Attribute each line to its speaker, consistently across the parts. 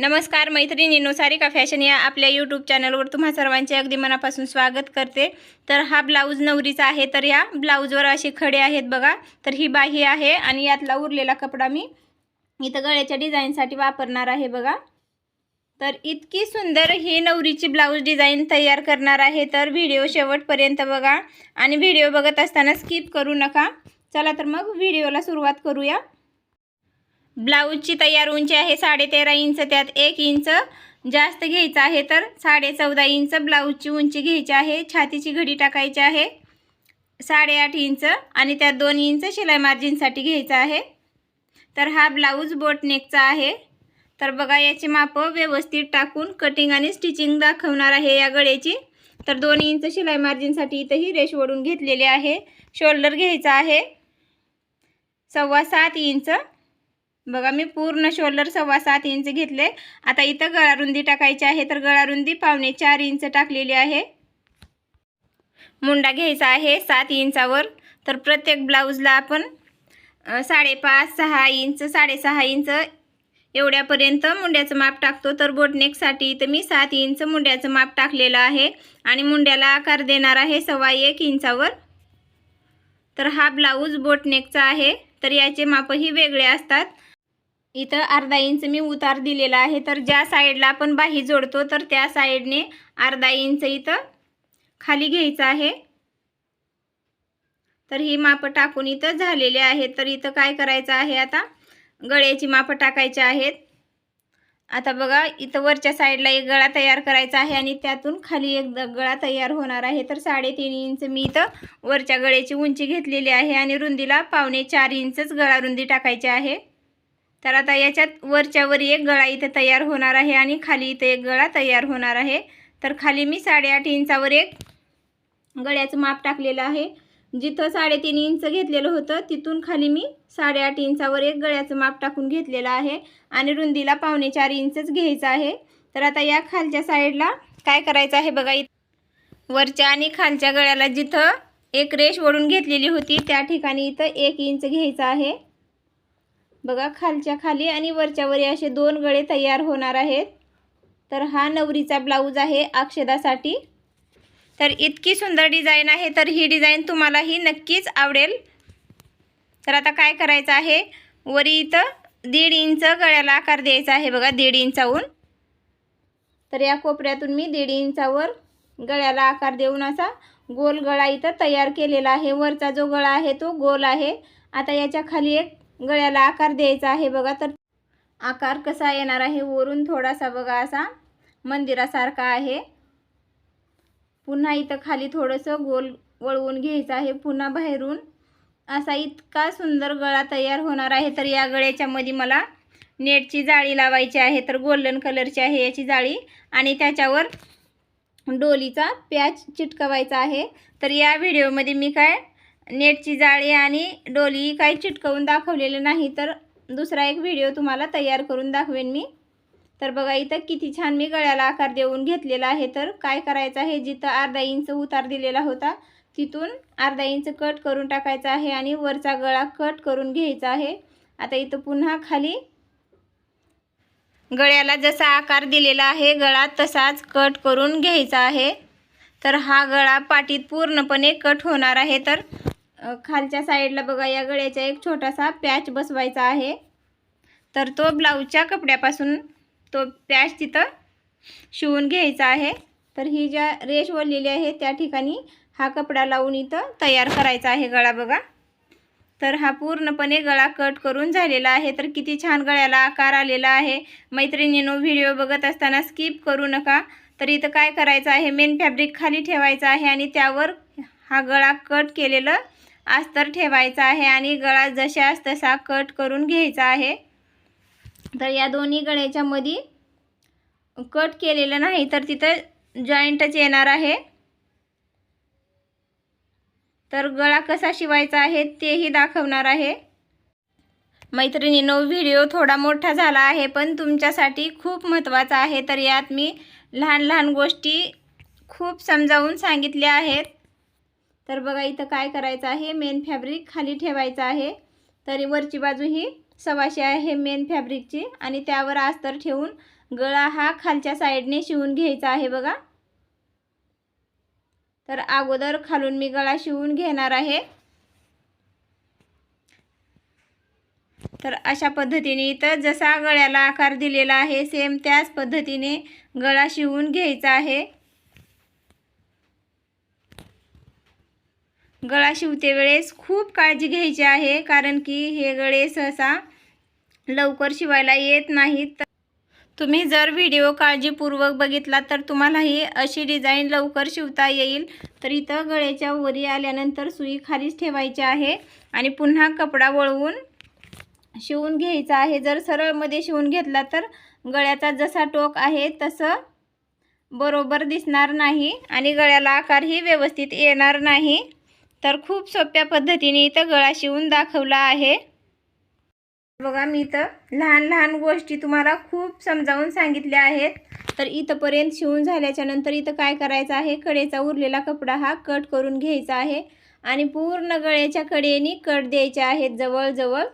Speaker 1: नमस्कार मैत्रिणींनो सारिका फॅशन या आपल्या यूट्यूब चॅनलवर तुम्हा सर्वांचे अगदी मनापासून स्वागत करते. तर हा ब्लाऊज नवरीचा आहे तर या ब्लाऊजवर असे खडे आहेत बघा. तर ही बाही आहे आणि यातला उरलेला कपडा मी इथं गळ्याच्या डिझाईनसाठी वापरणार आहे बघा. तर इतकी सुंदर ही नवरीची ब्लाऊज डिझाईन तयार करणार आहे. तर व्हिडिओ शेवटपर्यंत बघा आणि व्हिडिओ बघत असताना स्किप करू नका. चला तर मग व्हिडिओला सुरुवात करूया. ब्लाऊजची तयार उंची आहे साडे तेरा इंच त्यात एक इंच जास्त घ्यायचं आहे तर साडे चौदा इंच ब्लाऊजची उंची घ्यायची आहे छातीची घडी टाकायची आहे साडेआठ इंच आणि त्यात दोन इंच शिलाई मार्जिनसाठी घ्यायचं आहे. तर हा ब्लाऊज बोटनेकचा आहे. तर बघा याची मापं व्यवस्थित टाकून कटिंग आणि स्टिचिंग दाखवणार आहे या गळ्याची. तर दोन इंच शिलाई मार्जिनसाठी इथंही रेश ओढून घेतलेले आहे. शोल्डर घ्यायचा आहे. सव्वा सात इंच बघा मी पूर्ण शोल्डर सव्वा सात इंच घेतले. आता इथं गळारुंदी टाकायची आहे. तर गळारुंदी पावणे चार इंच टाकलेली आहे. मुंडा घ्यायचा आहे सात इंचावर. तर प्रत्येक ब्लाऊजला आपण साडेपाच सहा इंच साडेसहा इंच एवढ्यापर्यंत मुंड्याचं माप टाकतो. तर बोटनेकसाठी इथं मी सात इंच मुंड्याचं माप टाकलेलं आहे. आणि मुंड्याला आकार देणार आहे सव्वा एक इंचावर. तर हा ब्लाऊज बोटनेकचा आहे. तर याचे मापही वेगळे असतात. इथं अर्धा इंच मी उतार दिलेला आहे. तर ज्या साईडला आपण बाही जोडतो तर त्या साईडने अर्धा इंच इथं खाली घ्यायचं आहे. तर ही मापं टाकून इथं झालेले आहे. तर इथं काय करायचं आहे आता? गळ्याची मापं टाकायची आहेत. आता बघा इथं वरच्या साईडला एक गळा तयार करायचा आहे आणि त्यातून खाली एक द- गळा तयार होणार आहे. तर साडेतीन इंच मी इथं वरच्या गळ्याची उंची घेतलेली आहे आणि रुंदीला पावणे चार इंचच गळा रुंदी टाकायची आहे. तर आता याच्यात वरच्या वर एक गळा इथं तयार होणार आहे आणि खाली इथं एक गळा तयार होणार आहे. तर खाली मी साडेआठ इंचावर एक गळ्याचं माप टाकलेलं आहे. जिथं साडेतीन इंच घेतलेलं होतं तिथून खाली मी साडेआठ इंचावर एक गळ्याचं माप टाकून घेतलेलं आहे आणि रुंदीला पावणे चार इंचच घ्यायचं आहे. तर आता या खालच्या साईडला काय करायचं आहे बघा इथं. वरच्या आणि खालच्या गळ्याला जिथं एक रेश ओढून घेतलेली होती त्या ठिकाणी इथं एक इंच घ्यायचं आहे. बघा खालच्या खाली आणि वरच्यावरी असे दोन गळे तयार होणार आहेत. तर हा नवरीचा ब्लाऊज आहे अक्षदासाठी. तर इतकी सुंदर डिझाईन आहे तर ही डिझाईन तुम्हालाही नक्कीच आवडेल. तर आता काय करायचं आहे? वरी इथं दीड इंच गळ्याला आकार द्यायचा आहे बघा दीड इंचाहून. तर या कोपऱ्यातून मी दीड इंचावर गळ्याला आकार देऊन असा गोल गळा इथं तयार केलेला आहे. वरचा जो गळा आहे तो गोल आहे. आता याच्या खाली एक गळ्याला आकार द्यायचा आहे बघा तर. आकार कसा येणार आहे वरून थोडासा बघा असा. मंदिरासारखा आहे. पुन्हा इथं खाली थोडंसं गोल वळवून घ्यायचं आहे. पुन्हा बाहेरून असा इतका सुंदर गळा तयार होणार आहे. तर या गळ्याच्या मध्ये मला नेटची जाळी लावायची आहे. तर गोल्डन कलरची आहे याची जाळी. आणि त्याच्यावर डोलीचा पॅच चिटकवायचा आहे. तर या व्हिडिओमध्ये मी काय नेटची जाळी आणि डोली काही चिटकवून दाखवलेलं नाही तर दुसरा एक व्हिडिओ तुम्हाला तयार करून दाखवेन मी. तर बघा इथं किती छान मी गळ्याला आकार देऊन घेतलेला आहे. तर काय करायचं आहे जिथं अर्धा इंच उतार दिलेला होता तिथून अर्धा इंच कट करून टाकायचा आहे आणि वरचा गळा कट करून घ्यायचा आहे. आता इथं पुन्हा खाली गळ्याला जसा आकार दिलेला आहे गळा तसाच कट करून घ्यायचा आहे. तर हा गळा पाटीत पूर्णपणे कट होणार आहे. तर खालच्या साईडला बघा या गळ्याचा एक छोटासा पॅच बसवायचा आहे. तर तो ब्लाऊजच्या कपड्यापासून तो पॅच तिथं शिवून घ्यायचा आहे. तर ही ज्या रेश ओढलेली आहे त्या ठिकाणी हा कपडा लावून इथं तयार करायचा आहे गळा बघा. तर हा पूर्णपणे गळा कट करून झालेला आहे. तर किती छान गळ्याला आकार आलेला आहे. मैत्रिणीनो व्हिडिओ बघत असताना स्किप करू नका. तर इथं काय करायचं आहे? मेन फॅब्रिक खाली ठेवायचं आहे आणि त्यावर हा गळा कट केलेलं अस्तर ठेवायचा आहे आणि गळा जशास तसा कट करून घ्यायचा आहे. तर या दोन्ही गळ्याच्या मध्ये कट केलेलं नाही तर तिथं जॉईंटच येणार आहे. तर गळा कसा शिवायचा आहे तेही दाखवणार आहे. मैत्रिणीनो व्हिडिओ थोडा मोठा झाला आहे पण तुमच्यासाठी खूप महत्त्वाचा आहे. तर यात मी लहान लहान गोष्टी खूप समजावून सांगितल्या आहेत. तर बघा इथं काय करायचं आहे? मेन फॅब्रिक खाली ठेवायचं आहे. तरी वरची बाजू ही सव्वाशे आहे मेन फॅब्रिकची आणि त्यावर अस्तर ठेवून गळा हा खालच्या साईडने शिवून घ्यायचा आहे बघा. तर अगोदर खालून मी गळा शिवून घेणार आहे. तर अशा पद्धतीने इथं जसा गळ्याला आकार दिलेला आहे सेम त्याच पद्धतीने गळा शिवून घ्यायचा आहे. गळा शिवते वेळेस खूप काळजी घ्यायची आहे कारण की हे गळे सहसा लवकर शिवायला येत नाहीत. तुम्ही जर व्हिडिओ काळजीपूर्वक बघितला तर तुम्हालाही अशी डिझाईन लवकर शिवता येईल. तर इथं गळ्याच्या वरी आल्यानंतर सुई खालीच ठेवायची आहे आणि पुन्हा कपडा वळवून शिवून घ्यायचा आहे. जर सरळमध्ये शिवून घेतला तर गळ्याचा जसा टोक आहे तसं बरोबर दिसणार नाही आणि गळ्याला आकारही व्यवस्थित येणार नाही. तर खूप सोप्या पद्धतीने इथं गळा शिवून दाखवला आहे. बघा मी इथं लहान लहान गोष्टी तुम्हाला खूप समजावून सांगितल्या आहेत. तर इथंपर्यंत शिवून झाल्याच्यानंतर इथं काय करायचं आहे? कडेचा उरलेला कपडा हा कट करून घ्यायचा आहे आणि पूर्ण गळ्याच्या कडेने कट द्यायचे आहेत जवळजवळ.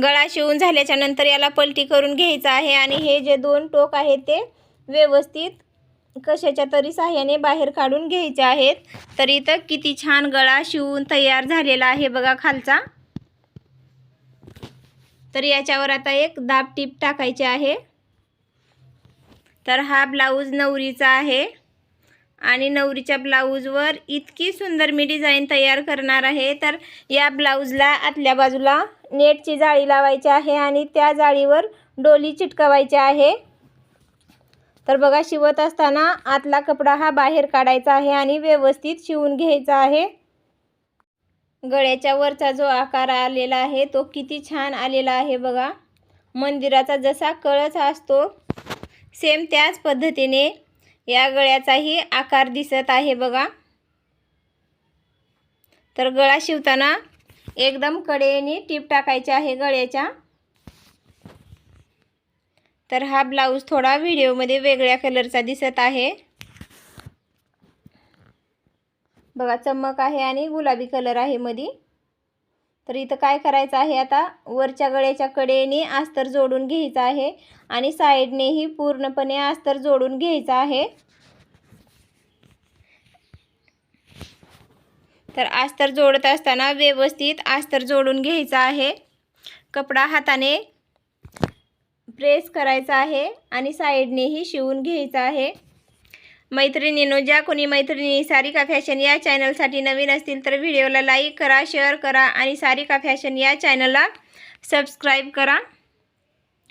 Speaker 1: गळा शिवून झाल्याच्यानंतर याला पलटी करून घ्यायचा आहे आणि हे जे दोन टोक आहेत ते व्यवस्थित कशाच्या तरी साह्याने बाहेर काढून घ्यायचे आहेत. तर इथं किती छान गळा शिवून तयार झालेला आहे बघा खालचा. तर याच्यावर आता एक दाब टीप टाकायचे आहे. तर हा ब्लाऊज नवरीचा आहे. आणि नवरीच्या ब्लाऊजवर इतकी सुंदर मी डिझाईन तयार करणार आहे. तर या ब्लाऊजला आतल्या बाजूला नेटची जाळी लावायची आहे आणि त्या जाळीवर डोली चिटकवायची आहे. तर बघा शिवत असताना आतला कपडा हा बाहेर काढायचा आहे आणि व्यवस्थित शिवून घ्यायचा आहे. गळ्याच्या वरचा जो आकार आलेला आहे तो किती छान आलेला आहे बघा. मंदिराचा जसा कळस असतो सेम त्याच पद्धतीने या गळ्याचाही आकार दिसत आहे बघा. तर गळा शिवताना एकदम कडेने टीप टाकायची आहे गळ्याच्या. तर हा ब्लाऊज थोडा व्हिडिओमध्ये वेगळ्या कलरचा दिसत आहे. बघा चमक आहे आणि गुलाबी कलर आहे मधी. तर इथं काय करायचं आहे आता? वरच्या गळ्याच्या कडेने अस्तर जोडून घ्यायचं आहे आणि साईडनेही पूर्णपणे अस्तर जोडून घ्यायचं आहे. तर अस्तर जोडत असताना व्यवस्थित अस्तर जोडून घ्यायचं आहे. कपडा हाताने प्रेस करायचा आहे आणि साईडनेही शिवून घ्यायचा आहे. मैत्रिणींनो ज्या कोणी मैत्रिणी सारिका फॅशन या चॅनलसाठी नवीन असतील तर व्हिडिओला लाईक करा शेअर करा आणि सारिका फॅशन या चॅनलला सबस्क्राईब करा.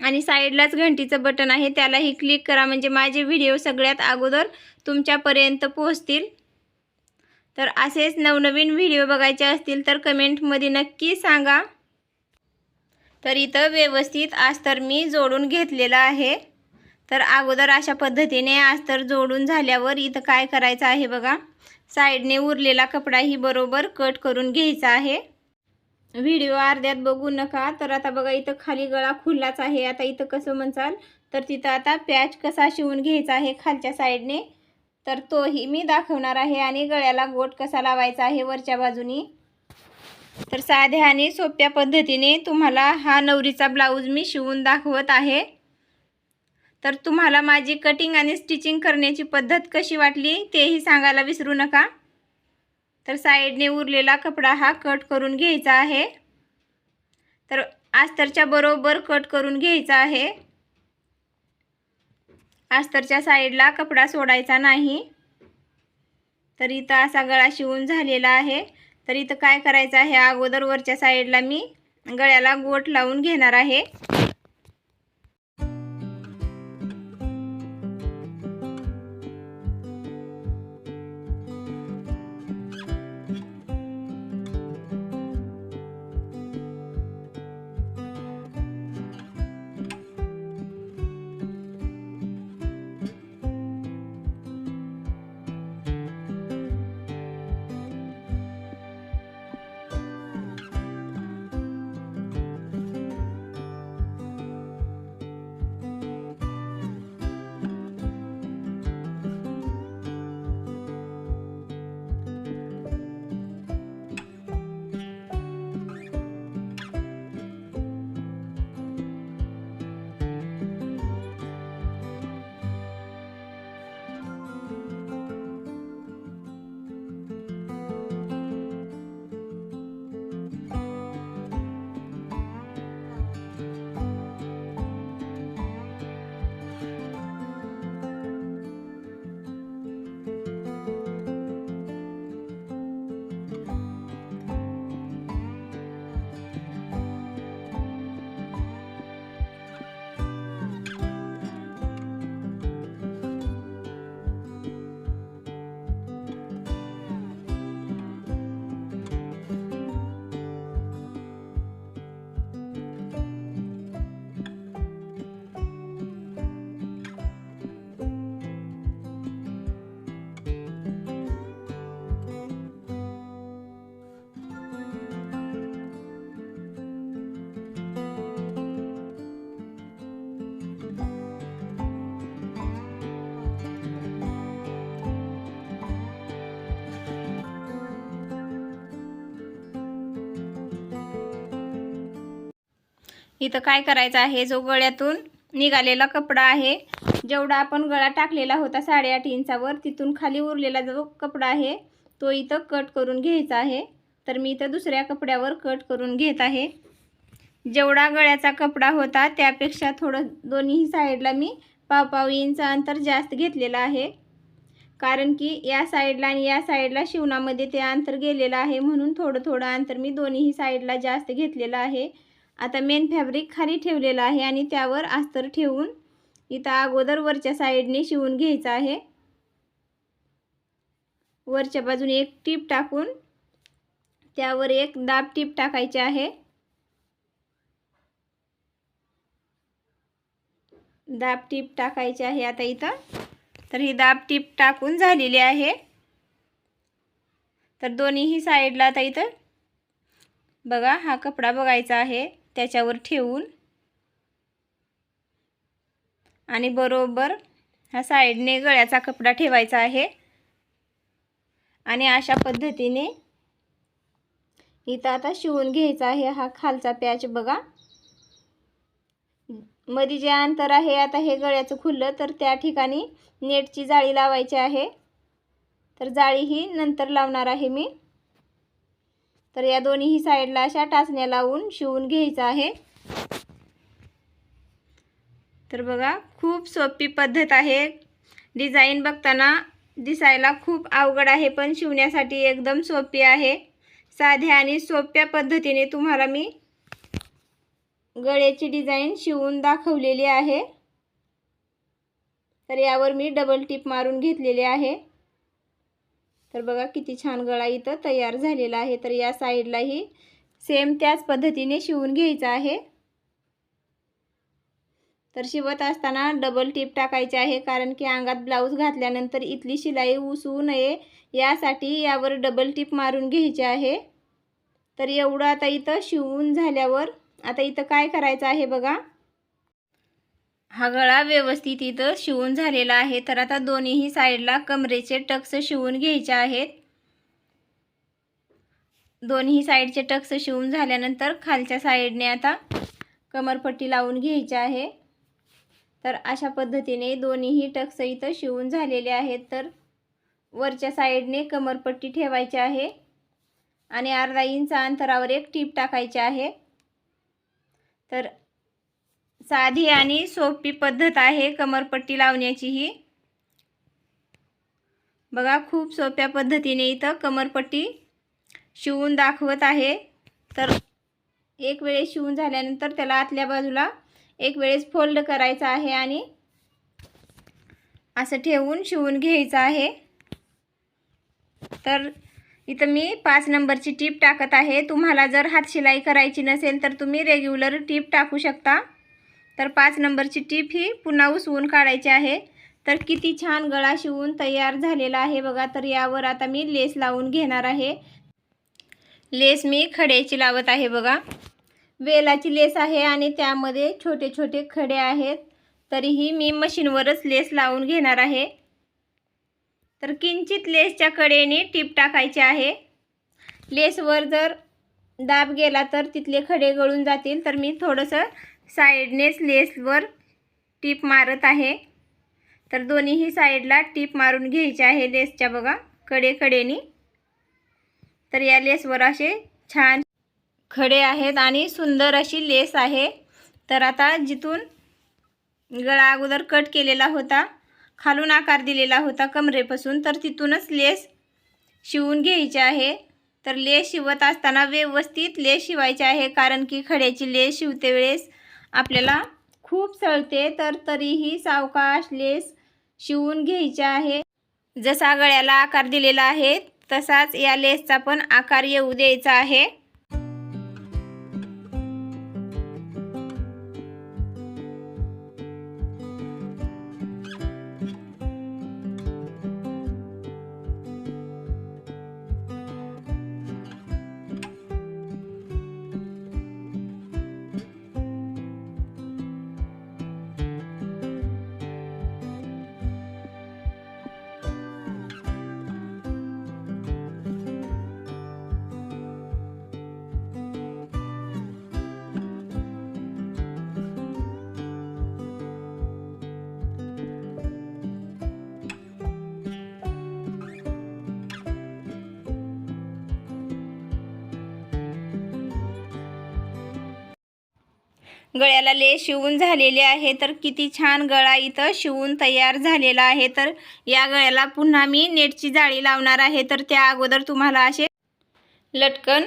Speaker 1: आणि साईडलाच घंटीचं बटन आहे त्यालाही क्लिक करा. म्हणजे माझे व्हिडिओ सगळ्यात अगोदर तुमच्यापर्यंत पोहोचतील. तर असेच नवनवीन व्हिडिओ बघायचे असतील तर कमेंटमध्ये नक्की सांगा. तर इथं व्यवस्थित आस्तर मी जोडून घेतलेलं आहे. तर अगोदर अशा पद्धतीने अस्तर जोडून झाल्यावर इथं काय करायचं आहे बघा. साईडने उरलेला कपडाही बरोबर कट करून घ्यायचा आहे. व्हिडिओ अर्ध्यात बघू नका. तर आता बघा इथं खाली गळा खुल्लाच आहे. आता इथं कसं म्हणसाल तर तिथं आता पॅच कसा शिवून घ्यायचा आहे खालच्या साईडने. तर तोही मी दाखवणार आहे आणि गळ्याला गोट कसा लावायचा आहे वरच्या बाजूनी. तर साध्या आणि सोप्या पद्धतीने तुम्हाला हा नवरीचा ब्लाऊज मी शिवून दाखवत आहे. तर तुम्हाला माझी कटिंग आणि स्टिचिंग करण्याची पद्धत कशी वाटली तेही सांगायला विसरू नका. तर साईडने उरलेला कपडा हा कट करून घ्यायचा आहे. तर आस्तरच्या बरोबर कट करून घ्यायचा आहे. आस्तरच्या साईडला कपडा सोडायचा नाही. तर इथं असा गळा शिवून झालेला आहे. तर इथं काय करायचं आहे अगोदर वरच्या साईडला मी गळ्याला गोट लावून घेणार आहे. इथं काय करायचं आहे? जो गळ्यातून निघालेला कपडा आहे जेवढा आपण गळा टाकलेला होता साडेआठ इंचावर तिथून खाली उरलेला जो कपडा आहे तो इथं कट करून घ्यायचा आहे. तर मी इथं दुसऱ्या कपड्यावर कट करून घेत आहे. जेवढा गळ्याचा कपडा होता त्यापेक्षा थोडं दोन्ही साईडला मी पाव पाव इंच अंतर जास्त घेतलेलं आहे. कारण की या साईडला आणि या साईडला शिवणामध्ये ते अंतर गेलेलं आहे म्हणून थोडं थोडं अंतर मी दोन्ही साईडला जास्त घेतलेलं आहे. आता मेन फॅब्रिक खाली ठेवलेलं आहे आणि त्यावर अस्तर ठेवून इथं अगोदर वरच्या साईडने शिवून घ्यायचं आहे. वरच्या बाजूने एक टीप टाकून त्यावर एक दाब टीप टाकायचे आहे. दाब टीप टाकायची आहे आता इथं. तर ही दाब टीप टाकून झालेली आहे. तर दोन्हीही साईडला आता इथं बघा हा कपडा बघायचा आहे. त्याच्यावर ठेवून आणि बरोबर ह्या साईडने गळ्याचा कपडा ठेवायचा आहे. आणि अशा पद्धतीने इथं आता शिवून घ्यायचा आहे हा खालचा पॅच बघा. मध्ये जे अंतर आहे आता हे गळ्याचं खुललं तर त्या ठिकाणी नेटची जाळी लावायची आहे. तर जाळी ही नंतर लावणार आहे मी. तर या दोन्हीही साईडला अशा टाचण्या लावून शिवून घ्यायचं आहे. तर बघा खूप सोपी पद्धत आहे. डिझाईन बघताना दिसायला खूप अवघड आहे पण शिवण्यासाठी एकदम सोपी आहे. साध्या आणि सोप्या पद्धतीने तुम्हाला मी गळ्याची डिझाईन शिवून दाखवलेली आहे. तर यावर मी डबल टिप मारून घेतलेली आहे. तर बघा किती छान गळा इथं तयार झालेला आहे. तर या साईडलाही सेम त्याच पद्धतीने शिवून घ्यायचं आहे. तर शिवत असताना डबल टिप टाकायची आहे कारण की अंगात ब्लाऊज घातल्यानंतर इथली शिलाई उसवू नये यासाठी यावर डबल टिप मारून घ्यायची आहे. तर एवढं आता इथं शिवून झाल्यावर आता इथं काय करायचं आहे बघा. हा गळा व्यवस्थित इथं शिवून झालेला आहे. तर आता दोन्हीही साईडला कमरेचे टक्स शिवून घ्यायचे आहेत. दोन्ही साईडचे टक्स शिवून झाल्यानंतर खालच्या साईडने आता कमरपट्टी लावून घ्यायची आहे. तर अशा पद्धतीने दोन्हीही टक्स इथं शिवून झालेले आहेत. तर वरच्या साईडने कमरपट्टी ठेवायची आहे. आणि अर्धा इंच अंतरावर एक टीप टाकायची आहे. तर साधी आणि सोपी पद्धत आहे कमरपट्टी लावण्याची ही बघा खूप सोप्या पद्धतीने इथं कमरपट्टी शिवून दाखवत आहे. तर एक वेळेस शिवून झाल्यानंतर त्याला आतल्या बाजूला एक वेळेस फोल्ड करायचा आहे आणि असं ठेवून शिवून घ्यायचं आहे. तर इथं मी पाच नंबरची टीप टाकत आहे. तुम्हाला जर हात शिलाई करायची नसेल तर तुम्ही रेग्युलर टीप टाकू शकता. तर पाच नंबरची टीप ही पुन्हा उसवून काढायची आहे. तर किती छान गळा शिवून तयार झालेला आहे बघा तर यावर आता मी लेस लावून घेणार आहे. लेस मी खड्याची लावत आहे बघा. वेलाची लेस आहे आणि त्यामध्ये छोटे छोटे खडे आहेत. तरीही मी मशीनवरच लेस लावून घेणार आहे. तर किंचित लेसच्या कडेने टीप टाकायची आहे. लेसवर जर दाब गेला तर तिथले खडे गळून जातील. तर मी थोडंसं साईडनेच लेसवर टीप मारत आहे. तर दोन्हीही साईडला टीप मारून घ्यायची आहे लेसच्या बघा कडेकडेनी. तर या लेसवर असे छान खडे आहेत आणि सुंदर अशी लेस आहे. तर आता जिथून गळा अगोदर कट केलेला होता खालून आकार दिलेला होता कमरेपासून तर तिथूनच लेस शिवून घ्यायची आहे. तर लेस शिवत असताना व्यवस्थित लेस शिवायचे आहे कारण की खड्याची लेस शिवते वेळेस आपल्याला खूप सळते तर तरीही सावकाश लेस शिवून घ्यायचे आहे. जसा गळ्याला आकार दिलेला आहे तसाच या लेसचा पण आकार येऊ द्यायचा आहे. गळ्याला ले शिवून झालेले आहे. तर किती छान गळा इथं शिवून तयार झालेला आहे. तर या गळ्याला पुन्हा मी नेटची जाळी लावणार आहे. तर त्या अगोदर तुम्हाला असे लटकन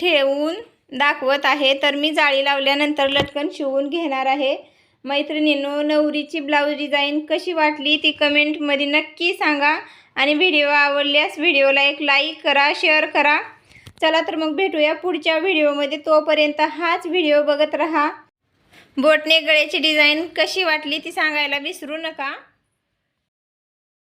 Speaker 1: ठेवून दाखवत आहे. तर मी जाळी लावल्यानंतर लटकन शिवून घेणार आहे. मैत्रिणींनो नवरीची ब्लाऊज डिझाईन कशी वाटली ती कमेंटमध्ये नक्की सांगा. आणि व्हिडिओ आवडल्यास व्हिडिओला एक लाईक करा शेअर करा. चला तर मग भेटूया पुढच्या व्हिडिओमध्ये. तोपर्यंत हाच व्हिडिओ बघत राहा. बोटने गळ्याची डिझाईन कशी वाटली ती सांगायला विसरू नका.